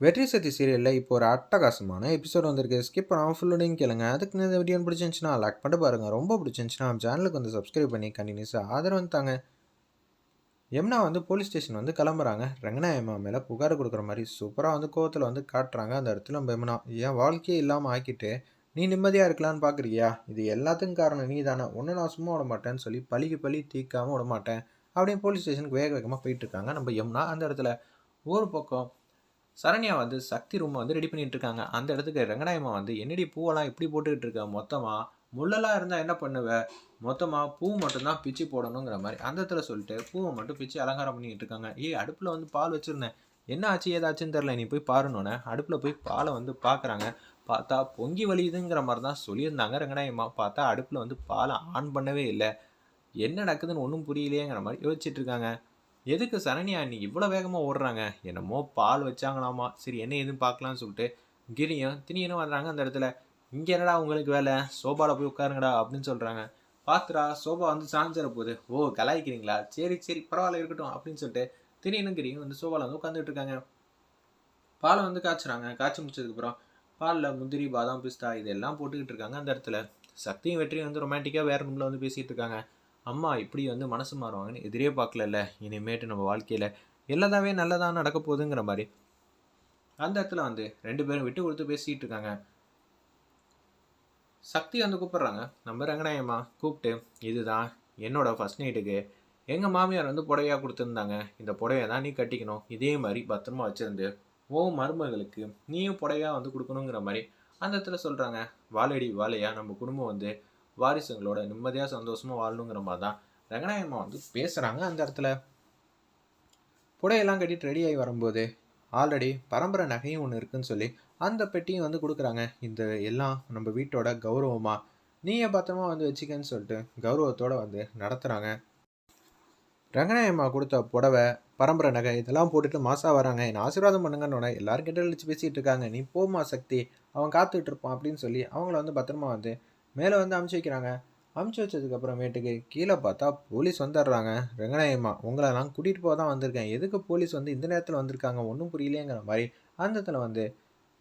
வெற்றி சக்தி சீரியலில் இப்போ ஒரு அட்டகாசமான எபிசோட் வந்திருக்கு. ஸ்கிப் பண்ணாமல் ஃபுல்லோடையும் கேளுங்க. அதுக்கு இந்த வீடியோ பிடிச்சிருந்துச்சுன்னா லைக் பண்ணிட்டு பாருங்கள் ரொம்ப பிடிச்சிருந்துச்சுன்னா நம்ம சேனலுக்கு வந்து சப்ஸ்கிரைப் பண்ணி கண்டினியூஸாக ஆதரவு தாங்க. எம்னா வந்து போலீஸ் ஸ்டேஷன் வந்து கிளம்புறாங்க. ரங்கனா எம்மா மேலே புகார் கொடுக்குற மாதிரி சூப்பராக வந்து கோவத்தில் வந்து காட்டுறாங்க அந்த இடத்துல நம்ம எம்னா என் வாழ்க்கையே இல்லாமல் ஆக்கிட்டு நீ நிம்மதியாக இருக்கலான்னு பார்க்குறியா இது எல்லாத்துக்கும் காரணம் நீ தானே ஒன்று நான் சும்மா விட மாட்டேன்னு சொல்லி பழிக்கு பழி தீக்காமல் விட மாட்டேன். அப்படின்னு போலீஸ் ஸ்டேஷனுக்கு வேக வேகமாக போயிட்டுருக்காங்க நம்ம எம்னா அந்த இடத்துல. ஒரு பக்கம் சரண்யா வந்து சக்தி ரூமை வந்து ரெடி பண்ணிட்டு இருக்காங்க. அந்த இடத்துக்கு ரங்கநாயம்மா வந்து என்னடி பூவெல்லாம் எப்படி போட்டுக்கிட்டு இருக்க மொத்தமாக முள்ளெல்லாம் இருந்தால் என்ன பண்ணுவ? மொத்தமாக பூ மட்டும்தான் பிச்சு போடணுங்கிற மாதிரி. அந்த இடத்துல சொல்லிட்டு பூவை மட்டும் பிச்சு அலங்காரம் பண்ணிக்கிட்டு இருக்காங்க. ஏய் அடுப்பில் வந்து பால் வச்சுருந்தேன். என்ன ஆச்சு? ஏதாச்சுன்னு தெரில நீ போய் பாருனோன்னே அடுப்பில் போய் பாலை வந்து பார்க்குறாங்க பார்த்தா பொங்கி வலியுதுங்கிற மாதிரி தான் சொல்லியிருந்தாங்க ரங்கநாயம்மா பார்த்தா அடுப்பில் வந்து பாலை ஆன் பண்ணவே இல்லை. என்ன நடக்குதுன்னு ஒன்றும் புரியலையேங்கிற மாதிரி யோசிச்சுட்டு இருக்காங்க. எதுக்கு சரண்யா நீ இவ்வளோ வேகமாக ஓடுறாங்க? என்னமோ பால் வச்சாங்களாமா? சரி என்ன ஏதுன்னு பார்க்கலான்னு சொல்லிட்டு கிரியும் திணியனும் வர்றாங்க அந்த இடத்துல. இங்கே என்னடா உங்களுக்கு வேலை? சோபாவில் போய் உட்காருங்கடா அப்படின்னு சொல்கிறாங்க பாத்துடா சோபா வந்து சாஞ்சிட போகுது. ஓ கலாய்க்கிறீங்களா? சரி சரி பரவாயில்ல இருக்கட்டும் அப்படின்னு சொல்லிட்டு திடீர்னு கிரியும் வந்து சோபாவில் வந்து உட்காந்துட்டு இருக்காங்க. பாலை வந்து காய்ச்சுறாங்க. காய்ச்சி முடிச்சதுக்கப்புறம் பாலில் முந்திரி பாதாம் பிஸ்தா இதெல்லாம் போட்டுக்கிட்டு இருக்காங்க அந்த இடத்துல. சக்தியும் வெற்றியும் வந்து ரொமான்டிக்காக வேற ரூமில் வந்து பேசிகிட்டு இருக்காங்க. அம்மா இப்படி வந்து மனசு மாறுவாங்கன்னு எதிரே பார்க்கலல்ல. இனிமேட்டு நம்ம வாழ்க்கையில் எல்லாதாவே நல்லதாக நடக்க போகுதுங்கிற மாதிரி அந்த இடத்துல வந்து ரெண்டு பேரும் விட்டு கொடுத்து பேசிகிட்டு இருக்காங்க. சக்தி வந்து கூப்பிட்றாங்க. நம்ம ரங்கநாயம்மா கூப்பிட்டு இதுதான் என்னோட ஃபர்ஸ்ட் நைட்டுக்கு எங்கள் மாமியார் வந்து புடவையாக கொடுத்துருந்தாங்க. இந்த புடவையை தான் நீ கட்டிக்கணும். இதே மாதிரி பத்திரமா வச்சுருந்து ஓ மருமகளுக்கு நீயும் புடவையாக வந்து கொடுக்கணுங்கிற மாதிரி அந்த இடத்துல சொல்கிறாங்க வாழடி வாழையா நம்ம குடும்பம் வந்து வாரிசுங்களோட நிம்மதியாக சந்தோஷமாக வாழணுங்கிற மாதிரி தான் ரங்கநாயகம்மா வந்து பேசுகிறாங்க அந்த இடத்துல. புடையெல்லாம் கட்டிட்டு ரெடி ஆகி வரும்போது ஆல்ரெடி பரம்பரை நகையும் ஒன்று இருக்குன்னு சொல்லி அந்த பெட்டியும் வந்து கொடுக்குறாங்க. இந்த எல்லாம் நம்ம வீட்டோட கௌரவமாக நீயே பத்திரமா வந்து வச்சுக்கன்னு சொல்லிட்டு கௌரவத்தோடு வந்து நடத்துகிறாங்க ரங்கநாயம்மா கொடுத்த புடவை பரம்பரை நகை இதெல்லாம் போட்டுட்டு மாசா வராங்க. என்னை ஆசீர்வாதம் பண்ணுங்கன்னு எல்லாரும் கிட்ட அழிச்சு பேசிகிட்டு இருக்காங்க. நீ போமா சக்தி அவன் காத்துட்டு இருப்பான் அப்படின்னு சொல்லி அவங்கள வந்து பத்திரமா வந்து மேலே வந்து அமுச்சு வைக்கிறாங்க. அமுச்சு வச்சதுக்கப்புறமேட்டுக்கு கீழே பார்த்தா போலீஸ் வந்துடுறாங்க. ரங்கநாயம்மா உங்களெல்லாம் கூட்டிகிட்டு போக தான் வந்திருக்கேன். எதுக்கு போலீஸ் வந்து இந்த நேரத்தில் வந்திருக்காங்க? ஒன்றும் புரியலையேங்கிற மாதிரி அந்த இடத்துல வந்து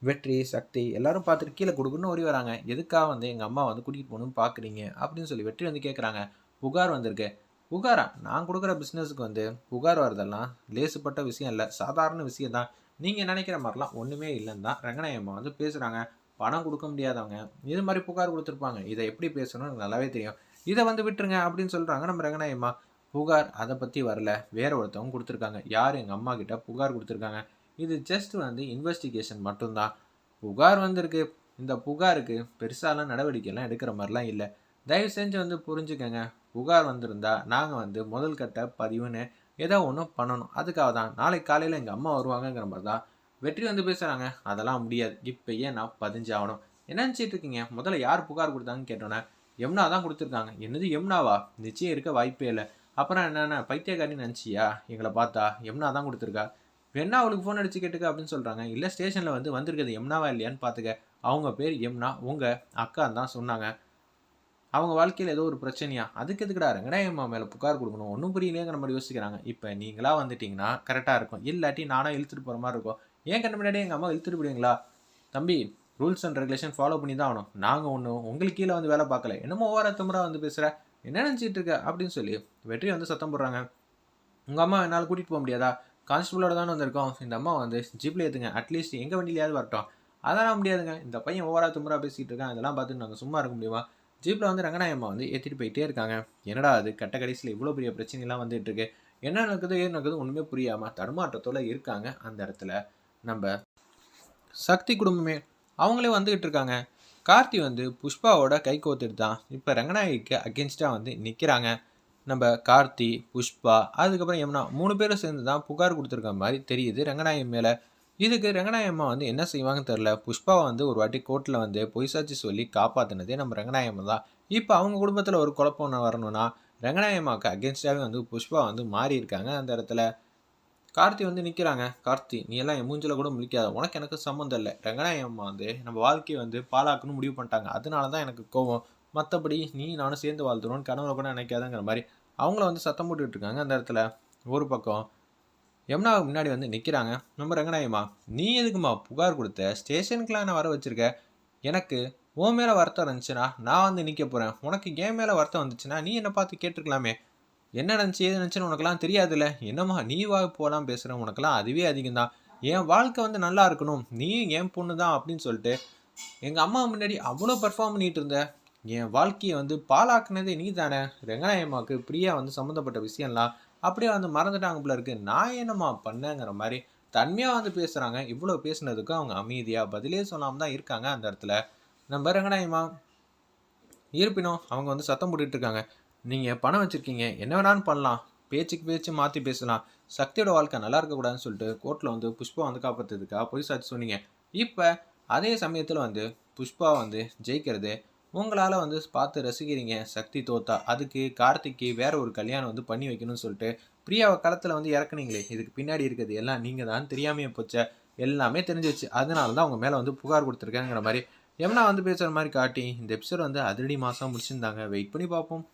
வெற்றி சக்தி எல்லாரும் பார்த்துட்டு கீழே கொடுக்குன்னு ஓடி வராங்க. எதுக்காக வந்து எங்கள் அம்மா வந்து கூட்டிகிட்டு போகணும்னு பார்க்குறீங்க அப்படின்னு சொல்லி வெற்றி வந்து கேட்குறாங்க புகார் வந்திருக்கு. புகாரா? நான் கொடுக்குற பிஸ்னஸுக்கு வந்து புகார் வரதெல்லாம் லேசுப்பட்ட விஷயம் இல்லை. சாதாரண விஷயம் தான் நீங்கள் நினைக்கிற மாதிரிலாம் ஒன்றுமே இல்லைன்னு தான் ரங்கநாயம்மா வந்து பேசுகிறாங்க பணம் கொடுக்க முடியாதவங்க இது மாதிரி புகார் கொடுத்துருப்பாங்க. இதை எப்படி பேசணும்னு எனக்கு நல்லாவே தெரியும். இதை வந்து விட்டுருங்க அப்படின்னு சொல்கிறாங்க நம்ம ரங்கநாயம்மா புகார் அதை பற்றி வரல. வேற ஒருத்தவங்க கொடுத்துருக்காங்க. யார் எங்கள் அம்மா கிட்ட புகார் கொடுத்துருக்காங்க? இது ஜஸ்ட் வந்து இன்வெஸ்டிகேஷன் மட்டும்தான். புகார் வந்திருக்கு. இந்த புகாருக்கு பெருசாலாம் நடவடிக்கைலாம் எடுக்கிற மாதிரிலாம் இல்லை. தயவு செஞ்சு வந்து புரிஞ்சுக்கங்க. புகார் வந்திருந்தா நாங்கள் வந்து முதல் கட்ட பதிவுன்னு ஏதோ ஒன்று பண்ணணும். அதுக்காக தான் நாளைக்கு காலையில் எங்கள் அம்மா வருவாங்கங்கிற மாதிரி தான் வெற்றி வந்து பேசுகிறாங்க அதெல்லாம் முடியாது. இப்போயே நான் பதிஞ்சாகணும். என்ன நினச்சிட்டு இருக்கீங்க முதல்ல யார் புகார் கொடுத்தாங்கன்னு கேட்டோன்னே எம்னா தான் கொடுத்துருக்காங்க. என்னது எம்னாவா நிச்சயம் இருக்க வாய்ப்பே இல்லை. அப்புறம் என்னென்ன? பைத்தியக்காரின்னு நினச்சியா? எங்களை பார்த்தா எம்னா தான் கொடுத்துருக்கா. வேணா அவளுக்கு ஃபோன் அடிச்சு கேட்டுக்க அப்படின்னு சொல்கிறாங்க இல்லை ஸ்டேஷனில் வந்து வந்திருக்கிறது எம்னாவா இல்லையான்னு பார்த்துக்க அவங்க பேர் எம்னா உங்கள் அக்கா தான் சொன்னாங்க. அவங்க வாழ்க்கையில் ஏதோ ஒரு பிரச்சனையா? அதுக்கு எதுக்குடா ரங்கநாயம்மா மேலே புகார் கொடுக்கணும்? ஒன்றும் புரியலையேங்கிற மாதிரி யோசிக்கிறாங்க. இப்போ நீங்களாக வந்துட்டிங்கன்னா கரெக்டாக இருக்கும். இல்லாட்டி நானாக இழுத்துட்டு போகிற மாதிரி இருக்கும். ஏன் கண்ணு முன்னாடி எங்கள் அம்மா இழுத்துட்டு போடுவீங்களா தம்பி ரூல்ஸ் அண்ட் ரெகுலேஷன் ஃபாலோ பண்ணி தான் ஆகணும். நாங்கள் ஒன்றும் உங்களுக்கு கீழே வந்து வேலை பார்க்கல. என்னமோ ஓவர திமுறா வந்து பேசுகிற என்ன நினச்சிட்டு இருக்க? அப்படின்னு சொல்லி வெற்றி வந்து சத்தம் போடுறாங்க. உங்கள் அம்மா என்னால் கூட்டிகிட்டு போக முடியாதா? கான்ஸ்டபுளோட தானே வந்திருக்கோம். இந்த அம்மா வந்து ஜீப்பில் ஏற்றுங்க அட்லீஸ்ட் எங்கள் வண்டியிலையாவது வரட்டும். அதெல்லாம் முடியாதுங்க. இந்த பையன் ஓவரா திமுறா பேசிகிட்டு இருக்கான். இதெல்லாம் பார்த்துட்டு நாங்கள் சும்மா இருக்க முடியுமா? ஜீப்பில் வந்து ரங்கநாயம்மா வந்து ஏற்றிட்டு போயிட்டே இருக்காங்க. என்னடா அது? கட்ட கடைசியில் இவ்வளோ பெரிய பிரச்சனைலாம் வந்துட்டு இருக்கு. என்ன நடக்குது ஏன் நடக்குது ஒன்றுமே புரியாமல் தடுமாற்றத்தோடு இருக்காங்க அந்த இடத்துல. நம்ம சக்தி குடும்பமே அவங்களே வந்துக்கிட்டு இருக்காங்க. கார்த்தி வந்து புஷ்பாவோட கை கோத்துட்டு தான் இப்போ ரங்கநாயகிக்கு அகென்ஸ்டாக வந்து நிற்கிறாங்க நம்ம கார்த்தி புஷ்பா அதுக்கப்புறம் யமுனா மூணு பேரும் சேர்ந்து தான் புகார் கொடுத்துருக்க மாதிரி தெரியுது ரங்கநாயகம் மேலே. இதுக்கு ரங்கநாயம்மா வந்து என்ன செய்வாங்கன்னு தெரில புஷ்பாவை வந்து ஒரு வாட்டி கோர்ட்டில் வந்து பொய் சாட்சி சொல்லி காப்பாற்றினதே நம்ம ரங்கநாயம்மா தான். இப்போ அவங்க குடும்பத்தில் ஒரு குழப்பம் ஒன்று வரணும்னா ரங்கநாயம்மாவுக்கு அகேன்ஸ்டாகவே வந்து புஷ்பா வந்து மாறி இருக்காங்க அந்த இடத்துல. கார்த்தி வந்து நிற்கிறாங்க கார்த்தி நீ எல்லாம் என் மூஞ்சில் கூட முழிக்காத. உனக்கு எனக்கு சம்மந்தம் இல்லை. ரங்கநாயம்மா வந்து நம்ம வாழ்க்கையை வந்து பாலாக்குன்னு முடிவு பண்ணிட்டாங்க. அதனால தான் எனக்கு கோவம். மற்றபடி நீ நானும் சேர்ந்து வாழ்த்துறோன்னு கனவுல கூட நினைக்காதங்கிற மாதிரி அவங்கள வந்து சத்தம் போட்டுட்டு இருக்காங்க அந்த இடத்துல. ஒரு பக்கம் யமுனாவுக்கு முன்னாடி வந்து நிற்கிறாங்க நம்ம ரங்கநாயம்மா நீ எதுக்குமா புகார் கொடுத்த? ஸ்டேஷனுக்குலாம் நான் வர வச்சுருக்க? எனக்கு உன் மேலே வருத்தம் இருந்துச்சுன்னா நான் வந்து நிற்க போகிறேன் உனக்கு என் மேலே வருத்தம் வந்துச்சுன்னா நீ என்னை பார்த்து கேட்டிருக்கலாமே. என்ன நினச்சி ஏது நினச்சுன்னு உனக்கெல்லாம் தெரியாதுல்ல? என்னம்மா நீ வா போலாம் பேசுகிற உனக்கெல்லாம் அதுவே அதிகம்தான். என் வாழ்க்கை வந்து நல்லா இருக்கணும். நீ என் பொண்ணு தான் அப்படின்னு சொல்லிட்டு எங்கள் அம்மா முன்னாடி அவ்வளோ பெர்ஃபார்ம் பண்ணிகிட்டு இருந்த என் வாழ்க்கையை வந்து பாலாக்குனதே நீ தானே ரெங்கநாயம்மாவுக்கு பிரியா வந்து சம்மந்தப்பட்ட விஷயம்லாம் அப்படியே வந்து மறந்துட்டாங்க போல இருக்கு. நான் என்னம்மா பண்ணேங்கிற மாதிரி தன்மையாக வந்து பேசுகிறாங்க இவ்வளோ பேசுனதுக்கு அவங்க அமைதியாக பதிலே சொல்லாமல் தான் இருக்காங்க அந்த இடத்துல. நம்ம ரெங்கநாயம்மா இருப்பினும் அவங்க வந்து சத்தம் போட்டுட்டு இருக்காங்க. நீங்கள் பணம் வச்சுருக்கீங்க என்ன வேணாலும் பண்ணலாம். பேச்சுக்கு பேச்சு மாற்றி பேசலாம். சக்தியோட வாழ்க்கை நல்லா இருக்கக்கூடாதுன்னு சொல்லிட்டு கோர்ட்டில் வந்து புஷ்பா வந்து காப்பாற்றுறதுக்காக பொய் சாட்சி சொன்னீங்க. இப்போ அதே சமயத்தில் வந்து புஷ்பா வந்து ஜெயிக்கிறது உங்களால் வந்து பார்த்து ரசிக்கிறீங்க சக்தி தோத்தா. அதுக்கு கார்த்திக்கு வேற ஒரு கல்யாணம் வந்து பண்ணி வைக்கணும்னு சொல்லிட்டு பிரியாவை களத்தில் வந்து இறக்குனீங்களே இதுக்கு பின்னாடி இருக்கிறது எல்லாம் நீங்கள் தான் தெரியாமையே போச்ச. எல்லாமே தெரிஞ்சிச்சு அதனால தான் அவங்க மேலே வந்து புகார் கொடுத்துருக்காங்கிற மாதிரி எம்னா வந்து பேசுகிற மாதிரி காட்டி இந்த எபிசோட் வந்து அதிரடி மாதம் முடிச்சிருந்தாங்க. வெயிட் பண்ணி பார்ப்போம்.